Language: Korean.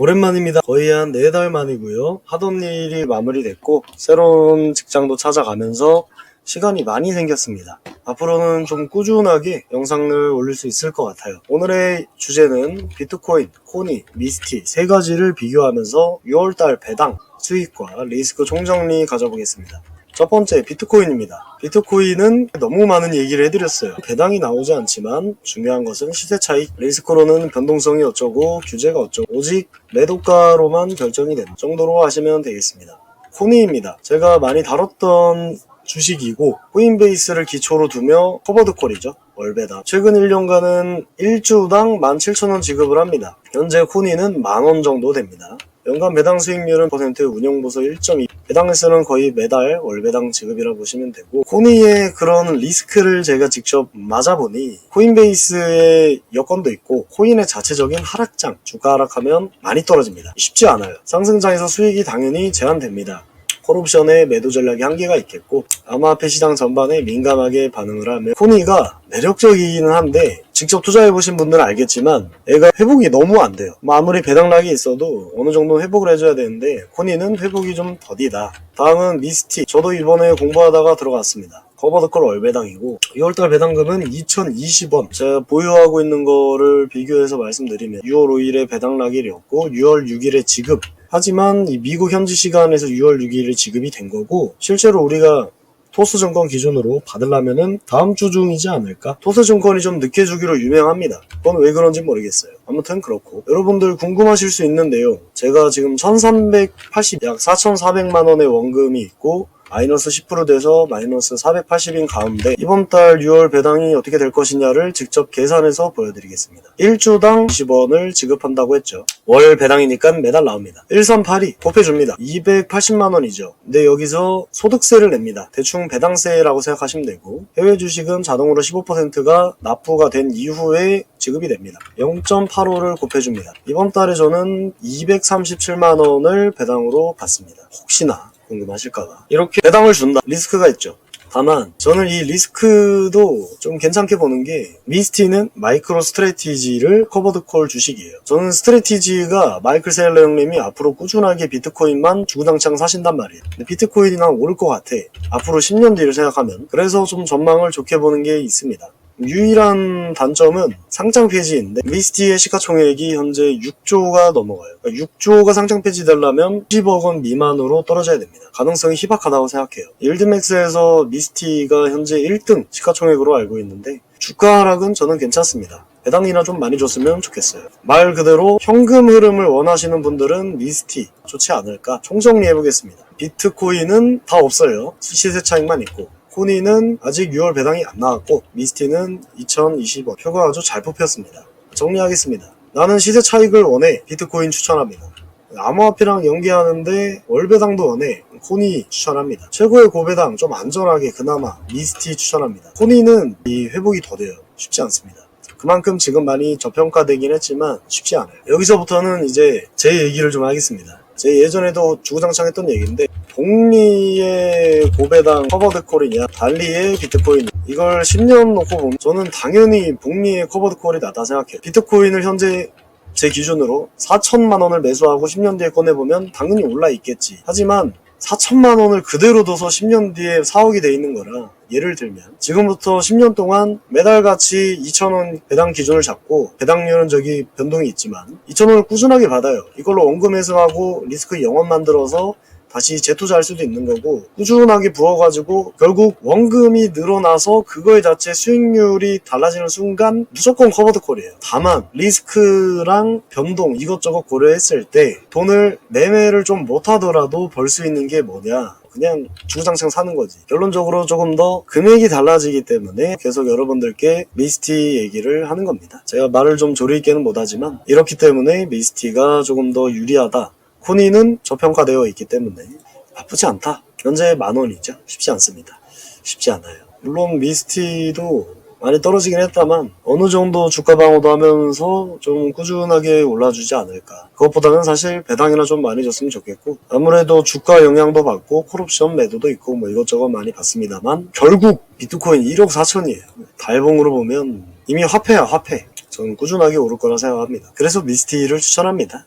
오랜만입니다. 거의 한네달 만이고요. 하던 일이 마무리됐고 새로운 직장도 찾아가면서 시간이 많이 생겼습니다. 앞으로는 좀 꾸준하게 영상을 올릴 수 있을 것 같아요. 오늘의 주제는 비트코인, 코니, 미스티 세 가지를 비교하면서 6월달 배당, 수익과 리스크 총정리 가져보겠습니다. 첫 번째 비트코인입니다. 비트코인은 너무 많은 얘기를 해드렸어요. 배당이 나오지 않지만 중요한 것은 시세 차익. 리스크로는 변동성이 어쩌고 규제가 어쩌고 오직 매도가로만 결정이 되는 정도로 하시면 되겠습니다. 코니입니다. 제가 많이 다뤘던 주식이고 코인베이스를 기초로 두며 커버드콜이죠. 월배당. 최근 1년간은 1주당 17,000원 지급을 합니다. 현재 코니는 만원 정도 됩니다. 연간 배당 수익률은 퍼센트 운용보수 1.2 배당에서는 거의 매달 월배당 지급이라 보시면 되고 코니의 그런 리스크를 제가 직접 맞아보니 코인베이스의 여건도 있고 코인의 자체적인 하락장 주가 하락하면 많이 떨어집니다. 쉽지 않아요. 상승장에서 수익이 당연히 제한됩니다 콜옵션의 매도 전략이 한계가 있겠고 암호화폐 시장 전반에 민감하게 반응을 하면 코니가 매력적이기는 한데 직접 투자해보신 분들은 알겠지만 애가 회복이 너무 안 돼요. 뭐 아무리 배당락이 있어도 어느 정도 회복을 해줘야 되는데 코니는 회복이 좀 더디다. 다음은 미스티. 저도 이번에 공부하다가 들어갔습니다. 커버드컬 월배당이고 2월달 배당금은 2,020원. 제가 보유하고 있는 거를 비교해서 말씀드리면 6월 5일에 배당락일이었고 6월 6일에 지급. 하지만 이 미국 현지 시간에서 6월 6일에 지급이 된 거고 실제로 우리가 토스증권 기준으로 받으려면은 다음 주 중이지 않을까? 토스증권이 좀 늦게 주기로 유명합니다. 그건 왜 그런지 모르겠어요. 아무튼 그렇고 여러분들 궁금하실 수 있는데요. 제가 지금 1380, 약 4400만 원의 원금이 있고 마이너스 10% 돼서 마이너스 480인 가운데 이번 달 6월 배당이 어떻게 될 것이냐를 직접 계산해서 보여드리겠습니다. 1주당 10원을 지급한다고 했죠. 월 배당이니까 매달 나옵니다. 1382 곱해줍니다. 280만 원이죠. 근데 여기서 소득세를 냅니다. 대충 배당세라고 생각하시면 되고 해외 주식은 자동으로 15%가 납부가 된 이후에 지급이 됩니다. 0.85를 곱해줍니다. 이번 달에 저는 237만 원을 배당으로 받습니다. 혹시나 궁금하실까봐. 이렇게 배당을 준다. 리스크가 있죠. 다만 저는 이 리스크도 좀 괜찮게 보는 게 미스티는 마이크로 스트레티지를 커버드 콜 주식이에요. 저는 스트레티지가 마이클 세일러 형님이 앞으로 꾸준하게 비트코인만 주구장창 사신단 말이에요. 근데 비트코인이나 오를 것 같아. 앞으로 10년 뒤를 생각하면. 그래서 좀 전망을 좋게 보는 게 있습니다 유일한 단점은 상장 폐지인데 미스티의 시가총액이 현재 6조가 넘어가요. 그러니까 6조가 상장 폐지되려면 10억 원 미만으로 떨어져야 됩니다. 가능성이 희박하다고 생각해요. 일드맥스에서 미스티가 현재 1등 시가총액으로 알고 있는데 주가 하락은 저는 괜찮습니다. 배당이나 좀 많이 줬으면 좋겠어요. 말 그대로 현금 흐름을 원하시는 분들은 미스티 좋지 않을까 총정리해보겠습니다. 비트코인은 다 없어요. 시세 차익만 있고 코니는 아직 6월 배당이 안 나왔고 미스티는 2020원 표가 아주 잘 뽑혔습니다. 정리하겠습니다. 나는 시세 차익을 원해 비트코인 추천합니다. 암호화폐랑 연계하는데 월배당도 원해 코니 추천합니다. 최고의 고배당 좀 안전하게 그나마 미스티 추천합니다. 코니는 이 회복이 더뎌요. 쉽지 않습니다. 그만큼 지금 많이 저평가되긴 했지만 쉽지 않아요. 여기서부터는 이제 제 얘기를 좀 하겠습니다. 제 예전에도 주구장창 했던 얘기인데 복리의 고배당 커버드 콜이냐 달리의 비트코인. 이걸 10년 놓고 보면 저는 당연히 복리의 커버드 콜이 낫다 생각해요. 비트코인을 현재 제 기준으로 4천만 원을 매수하고 10년 뒤에 꺼내보면 당연히 올라 있겠지. 하지만 4천만 원을 그대로 둬서 10년 뒤에 4억이 돼 있는 거라 예를 들면 지금부터 10년 동안 매달 같이 2천원 배당 기준을 잡고 배당률은 저기 변동이 있지만 2천원을 꾸준하게 받아요. 이걸로 원금 회수하고 리스크 영원 만들어서 다시 재투자할 수도 있는 거고 꾸준하게 부어가지고 결국 원금이 늘어나서 그거에 자체 수익률이 달라지는 순간 무조건 커버드 콜이에요. 다만 리스크랑 변동 이것저것 고려했을 때 돈을 매매를 좀 못하더라도 벌 수 있는 게 뭐냐 그냥 주구장창 사는 거지. 결론적으로 조금 더 금액이 달라지기 때문에 계속 여러분들께 미스티 얘기를 하는 겁니다. 제가 말을 좀 조리 있게는 못하지만 이렇기 때문에 미스티가 조금 더 유리하다. 코니는 저평가되어 있기 때문에 나쁘지 않다. 현재 만 원이죠. 쉽지 않습니다. 쉽지 않아요. 물론 미스티도 많이 떨어지긴 했다만 어느 정도 주가 방어도 하면서 좀 꾸준하게 올라주지 않을까. 그것보다는 사실 배당이나 좀 많이 줬으면 좋겠고 아무래도 주가 영향도 받고 콜옵션 매도도 있고 뭐 이것저것 많이 받습니다만 결국 비트코인 1억 4천이에요. 달봉으로 보면 이미 화폐야 화폐. 저는 꾸준하게 오를 거라 생각합니다. 그래서 미스티를 추천합니다.